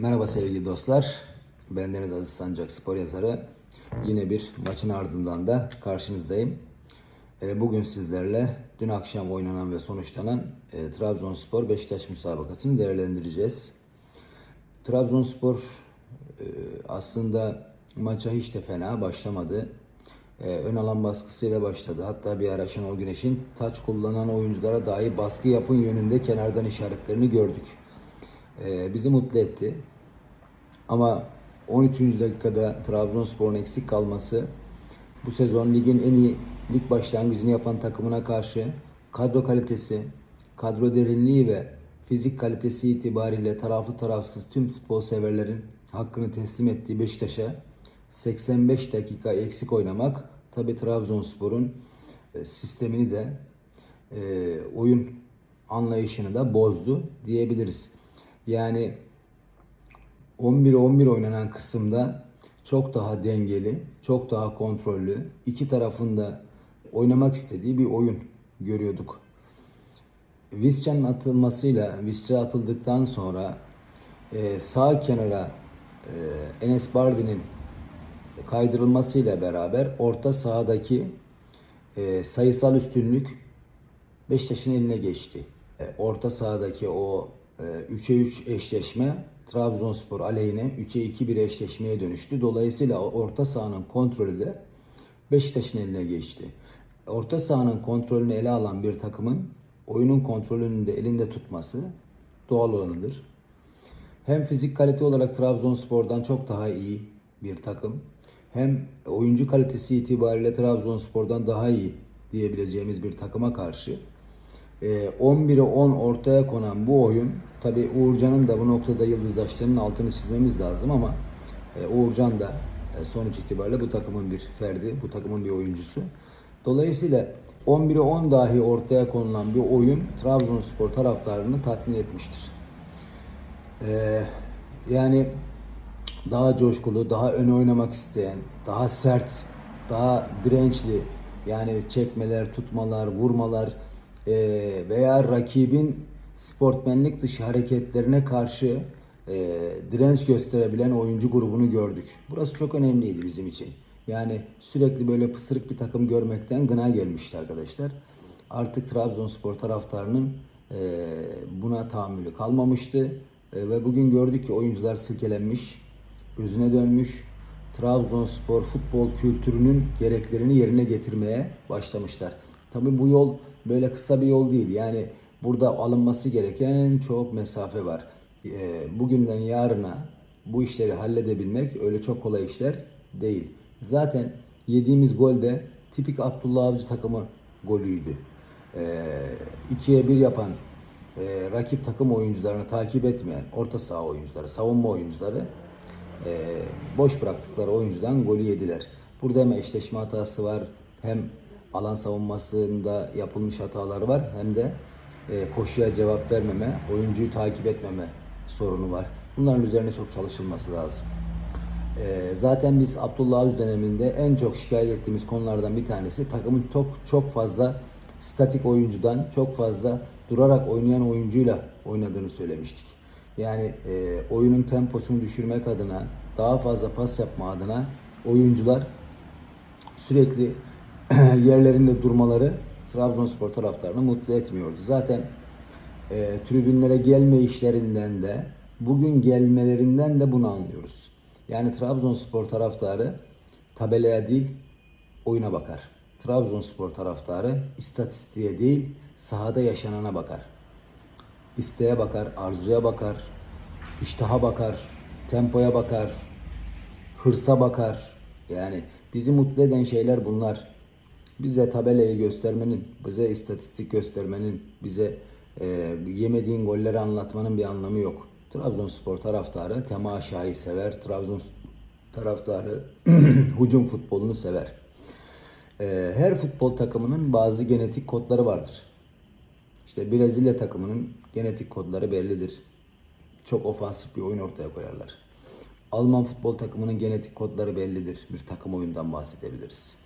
Merhaba sevgili dostlar. Ben Deniz Aziz Sancak spor yazarı. Yine bir maçın ardından da karşınızdayım. E, Bugün sizlerle dün akşam oynanan ve sonuçlanan e, Trabzonspor Beşiktaş müsabakasını değerlendireceğiz. Trabzonspor e, aslında maça hiç de fena başlamadı. E, Ön alan baskısıyla başladı. Hatta bir ara Şenol Güneş'in taç kullanan oyunculara dahi baskı yapın yönünde kenardan işaretlerini gördük. E, Bizi mutlu etti. Ama 13. dakikada Trabzonspor'un eksik kalması bu sezon ligin en iyi lig başlangıcını yapan takımına karşı kadro kalitesi, kadro derinliği ve fizik kalitesi itibariyle taraflı tarafsız tüm futbol severlerin hakkını teslim ettiği Beşiktaş'a 85 dakika eksik oynamak tabi Trabzonspor'un e, sistemini de e, oyun anlayışını da bozdu diyebiliriz. Yani 11'e 11 oynanan kısımda çok daha dengeli, çok daha kontrollü, iki tarafında oynamak istediği bir oyun görüyorduk. Visca'nın atılmasıyla, Visca atıldıktan sonra e, sağ kenara e, Enes Bardi'nin kaydırılmasıyla beraber orta sahadaki e, sayısal üstünlük Beşiktaş'ın eline geçti. Orta sahadaki o 3'e 3 eşleşme Trabzonspor aleyhine 3'e 2 bir eşleşmeye dönüştü. Dolayısıyla orta sahanın kontrolü de Beşiktaş'ın eline geçti. Orta sahanın kontrolünü ele alan bir takımın oyunun kontrolünü de elinde tutması doğal olanıdır. Hem fizik kalite olarak Trabzonspor'dan çok daha iyi bir takım. Hem oyuncu kalitesi itibariyle Trabzonspor'dan daha iyi diyebileceğimiz bir takıma karşı e, 11'e 10 ortaya konan bu oyun tabi Uğurcan'ın da bu noktada yıldızlaştığının altını çizmemiz lazım ama e, Uğurcan da e, sonuç itibariyle bu takımın bir ferdi, bu takımın bir oyuncusu. Dolayısıyla 11'e 10 dahi ortaya konulan bir oyun Trabzonspor taraftarını tatmin etmiştir. Ee, yani daha coşkulu, daha öne oynamak isteyen, daha sert, daha dirençli yani çekmeler, tutmalar, vurmalar e, veya rakibin sportmenlik dışı hareketlerine karşı e, direnç gösterebilen oyuncu grubunu gördük. Burası çok önemliydi bizim için. Yani sürekli böyle pısırık bir takım görmekten gına gelmişti arkadaşlar. Artık Trabzonspor taraftarının e, buna tahammülü kalmamıştı. E, ve bugün gördük ki oyuncular silkelenmiş, özüne dönmüş. Trabzonspor futbol kültürünün gereklerini yerine getirmeye başlamışlar. Tabii bu yol böyle kısa bir yol değil. Yani burada alınması gereken çok mesafe var. E, bugünden yarına bu işleri halledebilmek öyle çok kolay işler değil. Zaten yediğimiz gol de tipik Abdullah Avcı takımı golüydü. E, ikiye bir yapan e, rakip takım oyuncularını takip etmeyen orta saha oyuncuları, savunma oyuncuları e, boş bıraktıkları oyuncudan golü yediler. Burada hem eşleşme hatası var hem alan savunmasında yapılmış hatalar var hem de koşuya cevap vermeme, oyuncuyu takip etmeme sorunu var. Bunların üzerine çok çalışılması lazım. E, zaten biz Abdullah Avcı döneminde en çok şikayet ettiğimiz konulardan bir tanesi takımın çok çok fazla statik oyuncudan çok fazla durarak oynayan oyuncuyla oynadığını söylemiştik. Yani e, oyunun temposunu düşürmek adına, daha fazla pas yapma adına oyuncular sürekli yerlerinde durmaları Trabzonspor taraftarını mutlu etmiyordu. Zaten e, tribünlere gelme işlerinden de bugün gelmelerinden de bunu anlıyoruz. Yani Trabzonspor taraftarı tabelaya değil oyuna bakar. Trabzonspor taraftarı istatistiğe değil sahada yaşanana bakar. İsteğe bakar, arzuya bakar, iştaha bakar, tempoya bakar, hırsa bakar. Yani bizi mutlu eden şeyler bunlar. Bize tabelayı göstermenin, bize istatistik göstermenin, bize e, yemediğin golleri anlatmanın bir anlamı yok. Trabzonspor taraftarı temaşayı sever. Trabzon taraftarı hücum futbolunu sever. E, her futbol takımının bazı genetik kodları vardır. İşte Brezilya takımının genetik kodları bellidir. Çok ofansif bir oyun ortaya koyarlar. Alman futbol takımının genetik kodları bellidir. Bir takım oyundan bahsedebiliriz.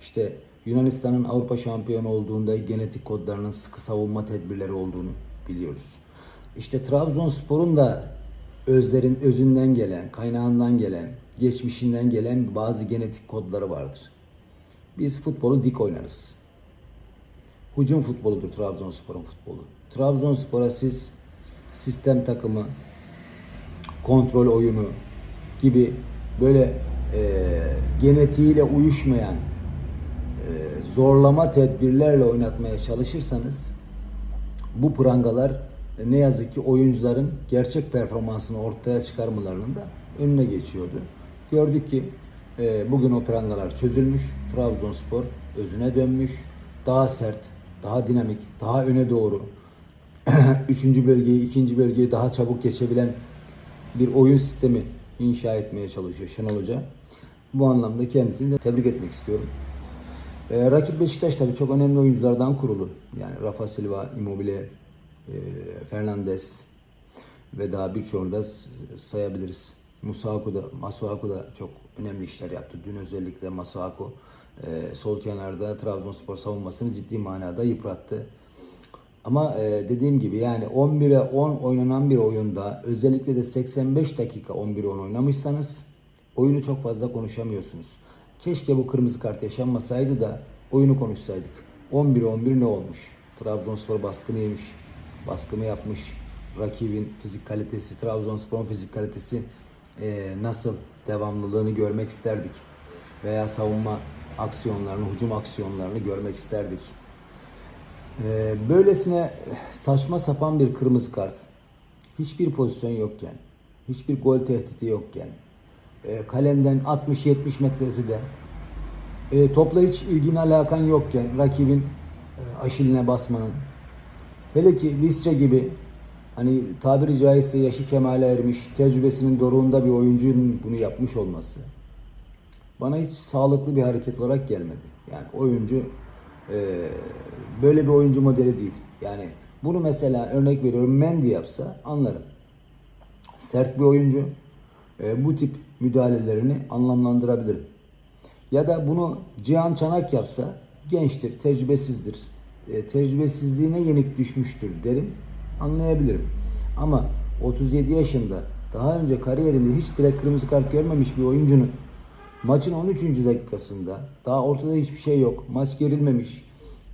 İşte Yunanistan'ın Avrupa şampiyonu olduğunda genetik kodlarının sıkı savunma tedbirleri olduğunu biliyoruz. İşte Trabzonspor'un da özlerin özünden gelen, kaynağından gelen, geçmişinden gelen bazı genetik kodları vardır. Biz futbolu dik oynarız. Hücum futboludur Trabzonspor'un futbolu. Trabzonspor'a siz sistem takımı, kontrol oyunu gibi böyle e, genetiğiyle uyuşmayan zorlama tedbirlerle oynatmaya çalışırsanız bu prangalar ne yazık ki oyuncuların gerçek performansını ortaya çıkarmalarının da önüne geçiyordu. Gördük ki e, bugün o prangalar çözülmüş. Trabzonspor özüne dönmüş. Daha sert, daha dinamik, daha öne doğru. Üçüncü bölgeyi, ikinci bölgeyi daha çabuk geçebilen bir oyun sistemi inşa etmeye çalışıyor Şenol Hoca. Bu anlamda kendisini de tebrik etmek istiyorum. Ee, rakip Beşiktaş tabii çok önemli oyunculardan kurulu. Yani Rafa Silva, Immobile, e, Fernandes ve daha birçoğunu da sayabiliriz. Musaku da, Masuaku da çok önemli işler yaptı. Dün özellikle Masuaku e, sol kenarda Trabzonspor savunmasını ciddi manada yıprattı. Ama e, dediğim gibi yani 11'e 10 oynanan bir oyunda özellikle de 85 dakika 11'e 10 oynamışsanız oyunu çok fazla konuşamıyorsunuz. Keşke bu kırmızı kart yaşanmasaydı da oyunu konuşsaydık. 11'e 11 ne olmuş? Trabzonspor baskını yemiş. Baskımı yapmış. Rakibin fizik kalitesi, Trabzonspor'un fizik kalitesi e, nasıl devamlılığını görmek isterdik. Veya savunma aksiyonlarını, hücum aksiyonlarını görmek isterdik. Ee, böylesine saçma sapan bir kırmızı kart, hiçbir pozisyon yokken, hiçbir gol tehdidi yokken, e, kalenden 60-70 metre ötede, e, topla hiç ilgin alakan yokken rakibin e, aşiline basmanın, hele ki Visca gibi hani tabiri caizse yaşı kemale ermiş, tecrübesinin doruğunda bir oyuncunun bunu yapmış olması bana hiç sağlıklı bir hareket olarak gelmedi. Yani oyuncu e, böyle bir oyuncu modeli değil. Yani bunu mesela örnek veriyorum Mendy yapsa anlarım. Sert bir oyuncu. E, bu tip müdahalelerini anlamlandırabilirim. Ya da bunu Cihan Çanak yapsa gençtir, tecrübesizdir. E, tecrübesizliğine yenik düşmüştür derim. Anlayabilirim. Ama 37 yaşında daha önce kariyerinde hiç direkt kırmızı kart görmemiş bir oyuncunun Maçın 13. dakikasında daha ortada hiçbir şey yok. Maç gerilmemiş.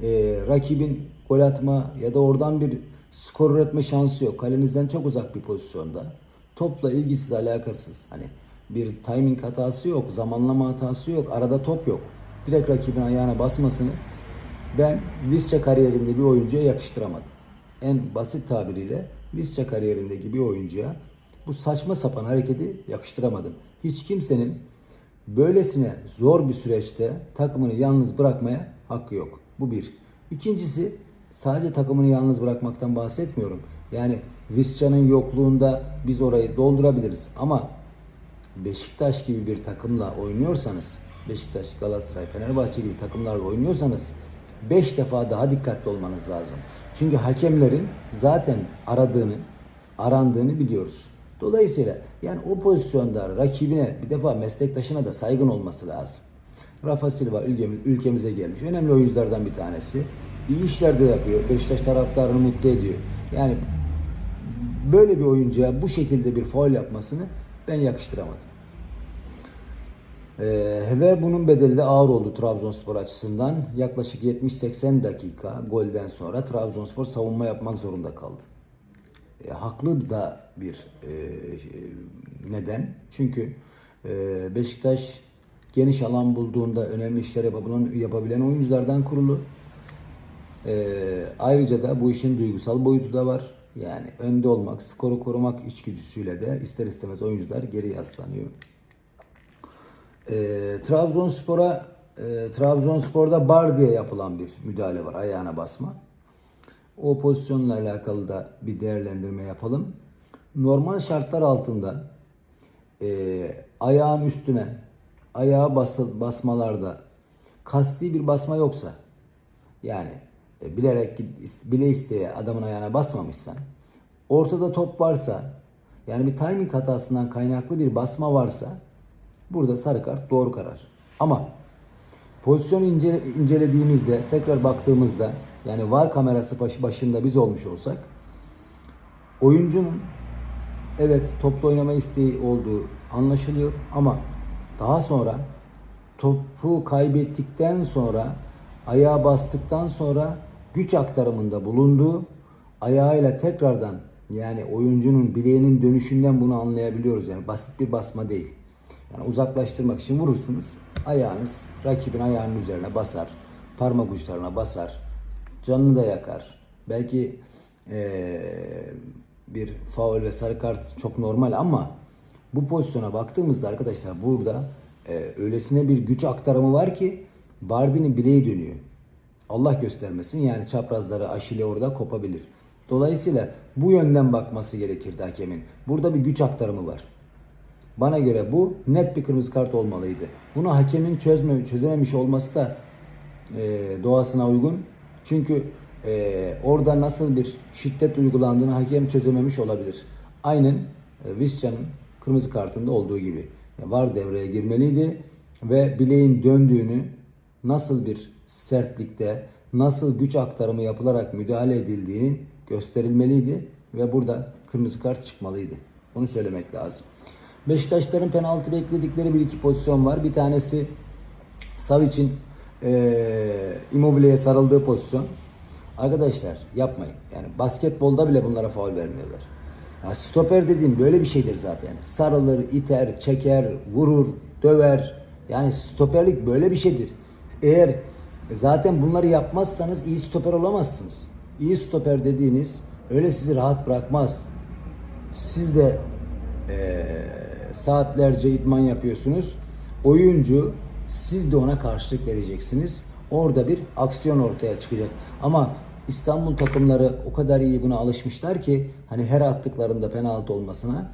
Ee, rakibin gol atma ya da oradan bir skor üretme şansı yok. Kalenizden çok uzak bir pozisyonda. Topla ilgisiz, alakasız. Hani bir timing hatası yok, zamanlama hatası yok, arada top yok. Direkt rakibin ayağına basmasını ben Visca kariyerinde bir oyuncuya yakıştıramadım. En basit tabiriyle Visca kariyerindeki bir oyuncuya bu saçma sapan hareketi yakıştıramadım. Hiç kimsenin böylesine zor bir süreçte takımını yalnız bırakmaya hakkı yok. Bu bir. İkincisi sadece takımını yalnız bırakmaktan bahsetmiyorum. Yani Visca'nın yokluğunda biz orayı doldurabiliriz ama Beşiktaş gibi bir takımla oynuyorsanız, Beşiktaş, Galatasaray, Fenerbahçe gibi takımlarla oynuyorsanız 5 defa daha dikkatli olmanız lazım. Çünkü hakemlerin zaten aradığını, arandığını biliyoruz. Dolayısıyla yani o pozisyonda rakibine bir defa meslektaşına da saygın olması lazım. Rafa Silva ülkemiz, ülkemize gelmiş. Önemli oyunculardan bir tanesi. İyi işler de yapıyor. Beşiktaş taraftarını mutlu ediyor. Yani böyle bir oyuncuya bu şekilde bir faul yapmasını ben yakıştıramadım. Ee, ve bunun bedeli de ağır oldu Trabzonspor açısından. Yaklaşık 70-80 dakika golden sonra Trabzonspor savunma yapmak zorunda kaldı. E, haklı da bir e, neden. Çünkü e, Beşiktaş geniş alan bulduğunda önemli işler yapabilen, yapabilen oyunculardan kurulu. E, ayrıca da bu işin duygusal boyutu da var. Yani önde olmak, skoru korumak içgüdüsüyle de ister istemez oyuncular geri yaslanıyor. E, Trabzonspor'a e, Trabzonspor'da bar diye yapılan bir müdahale var ayağına basma. O pozisyonla alakalı da bir değerlendirme yapalım. Normal şartlar altında e, ayağın üstüne ayağa bas, basmalarda kasti bir basma yoksa yani e, bilerek bile isteye adamın ayağına basmamışsan ortada top varsa yani bir timing hatasından kaynaklı bir basma varsa burada sarı kart doğru karar. Ama Pozisyonu ince, incelediğimizde, tekrar baktığımızda yani var kamerası baş- başında biz olmuş olsak oyuncunun evet toplu oynama isteği olduğu anlaşılıyor ama daha sonra topu kaybettikten sonra ayağa bastıktan sonra güç aktarımında bulunduğu ayağıyla tekrardan yani oyuncunun bileğinin dönüşünden bunu anlayabiliyoruz. Yani basit bir basma değil. Yani uzaklaştırmak için vurursunuz. Ayağınız rakibin ayağının üzerine basar. Parmak uçlarına basar. Canını da yakar. Belki eee, bir faul ve sarı kart çok normal ama bu pozisyona baktığımızda arkadaşlar burada eee, öylesine bir güç aktarımı var ki Bardini bileği dönüyor. Allah göstermesin yani çaprazları aşile orada kopabilir. Dolayısıyla bu yönden bakması gerekirdi hakemin. Burada bir güç aktarımı var. Bana göre bu net bir kırmızı kart olmalıydı. Bunu hakemin çözme, çözememiş olması da e, doğasına uygun. Çünkü e, orada nasıl bir şiddet uygulandığını hakem çözememiş olabilir. Aynen e, Visca'nın kırmızı kartında olduğu gibi. Yani var devreye girmeliydi ve bileğin döndüğünü nasıl bir sertlikte, nasıl güç aktarımı yapılarak müdahale edildiğini gösterilmeliydi ve burada kırmızı kart çıkmalıydı. Bunu söylemek lazım. Beşiktaşların penaltı bekledikleri bir iki pozisyon var. Bir tanesi Savic'in eee Immobile'ye sarıldığı pozisyon. Arkadaşlar yapmayın. Yani basketbolda bile bunlara faul vermiyorlar. Ya stoper dediğim böyle bir şeydir zaten. Sarılır, iter, çeker, vurur, döver. Yani stoperlik böyle bir şeydir. Eğer zaten bunları yapmazsanız iyi stoper olamazsınız. İyi stoper dediğiniz öyle sizi rahat bırakmaz. Siz de eee, saatlerce idman yapıyorsunuz. Oyuncu siz de ona karşılık vereceksiniz. Orada bir aksiyon ortaya çıkacak. Ama İstanbul takımları o kadar iyi buna alışmışlar ki hani her attıklarında penaltı olmasına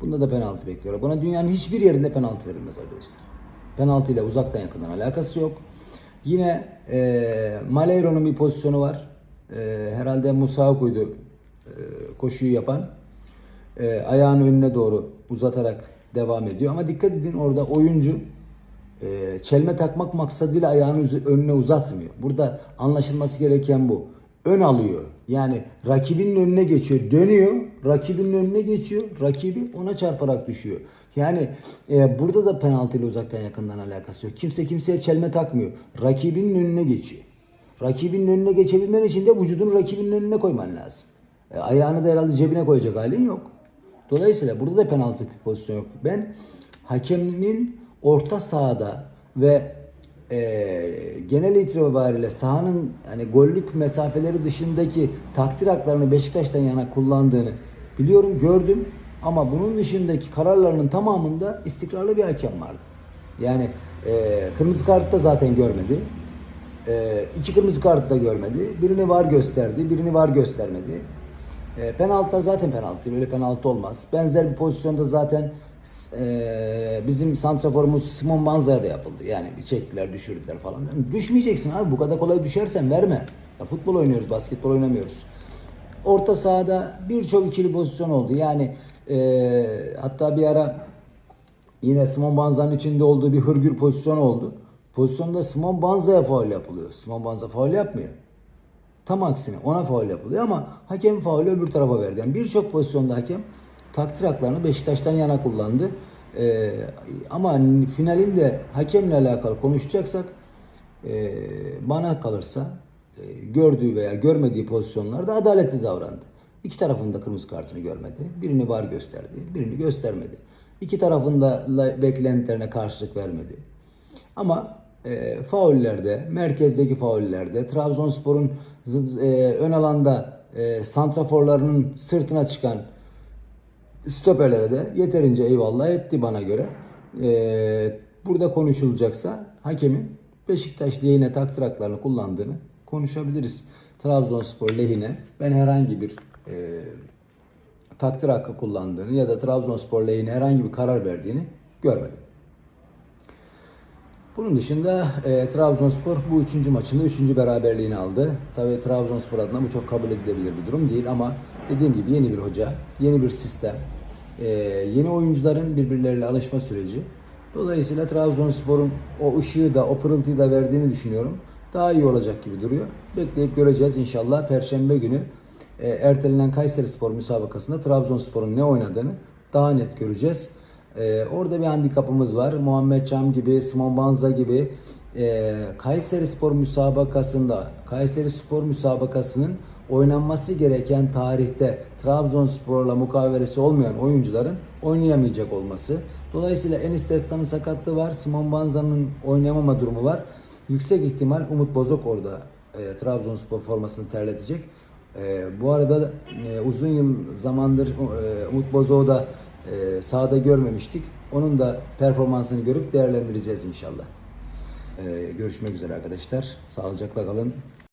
bunda da penaltı bekliyorlar. Buna dünyanın hiçbir yerinde penaltı verilmez arkadaşlar. Penaltı ile uzaktan yakından alakası yok. Yine e, Maleiro'nun bir pozisyonu var. E, herhalde Musaoku'ydu e, koşuyu yapan. E, ayağını önüne doğru uzatarak devam ediyor. Ama dikkat edin orada oyuncu e, çelme takmak maksadıyla ayağını önüne uzatmıyor. Burada anlaşılması gereken bu. Ön alıyor. Yani rakibinin önüne geçiyor. Dönüyor. Rakibinin önüne geçiyor. Rakibi ona çarparak düşüyor. Yani e, burada da penaltı ile uzaktan yakından alakası yok. Kimse kimseye çelme takmıyor. Rakibinin önüne geçiyor. Rakibinin önüne geçebilmen için de vücudunu rakibinin önüne koyman lazım. E, ayağını da herhalde cebine koyacak halin yok. Dolayısıyla burada da penaltı pozisyon yok. Ben hakemin orta sahada ve e, genel itibariyle sahanın hani gollük mesafeleri dışındaki takdir haklarını Beşiktaş'tan yana kullandığını biliyorum, gördüm. Ama bunun dışındaki kararlarının tamamında istikrarlı bir hakem vardı. Yani e, kırmızı kart da zaten görmedi. E, iki kırmızı kart da görmedi. Birini var gösterdi, birini var göstermedi. E, penaltılar zaten penaltı. Öyle penaltı olmaz. Benzer bir pozisyonda zaten e, bizim santraforumuz Simon Banza'ya da yapıldı. Yani bir çektiler, düşürdüler falan. Yani düşmeyeceksin abi. Bu kadar kolay düşersen verme. Ya futbol oynuyoruz, basketbol oynamıyoruz. Orta sahada birçok ikili pozisyon oldu. Yani e, hatta bir ara yine Simon Banza'nın içinde olduğu bir hırgür pozisyon oldu. Pozisyonda Simon Banza'ya faul yapılıyor. Simon Banza faul yapmıyor. Tam aksine ona faul yapılıyor ama hakem faulü öbür tarafa verdi. Yani birçok pozisyonda hakem takdir haklarını Beşiktaş'tan yana kullandı. Ee, ama finalinde hakemle alakalı konuşacaksak e, bana kalırsa e, gördüğü veya görmediği pozisyonlarda adaletli davrandı. İki tarafın da kırmızı kartını görmedi. Birini var gösterdi, birini göstermedi. İki tarafın da la- beklentilerine karşılık vermedi. Ama e, faullerde, merkezdeki faullerde, Trabzonspor'un e, ön alanda e, santraforlarının sırtına çıkan stoperlere de yeterince eyvallah etti bana göre. E, burada konuşulacaksa hakemin Beşiktaş lehine takdir haklarını kullandığını konuşabiliriz. Trabzonspor lehine ben herhangi bir e, takdir hakkı kullandığını ya da Trabzonspor lehine herhangi bir karar verdiğini görmedim. Bunun dışında e, Trabzonspor bu üçüncü maçında üçüncü beraberliğini aldı. Tabii Trabzonspor adına bu çok kabul edilebilir bir durum değil ama dediğim gibi yeni bir hoca, yeni bir sistem, e, yeni oyuncuların birbirleriyle alışma süreci. Dolayısıyla Trabzonspor'un o ışığı da o pırıltıyı da verdiğini düşünüyorum. Daha iyi olacak gibi duruyor. Bekleyip göreceğiz inşallah Perşembe günü e, ertelenen Kayseri Spor müsabakasında Trabzonspor'un ne oynadığını daha net göreceğiz. E, orada bir handikapımız var. Muhammed Cam gibi, Simon Banza gibi e, Kayseri Spor müsabakasında Kayseri Spor müsabakasının oynanması gereken tarihte Trabzonspor'la mukavelesi olmayan oyuncuların oynayamayacak olması. Dolayısıyla Enis Destan'ın sakatlığı var. Simon Banza'nın oynayamama durumu var. Yüksek ihtimal Umut Bozok orada e, Trabzonspor formasını terletecek. E, bu arada e, uzun yıl zamandır e, Umut Bozok'u da e, sahada görmemiştik. Onun da performansını görüp değerlendireceğiz inşallah. E, görüşmek üzere arkadaşlar. Sağlıcakla kalın.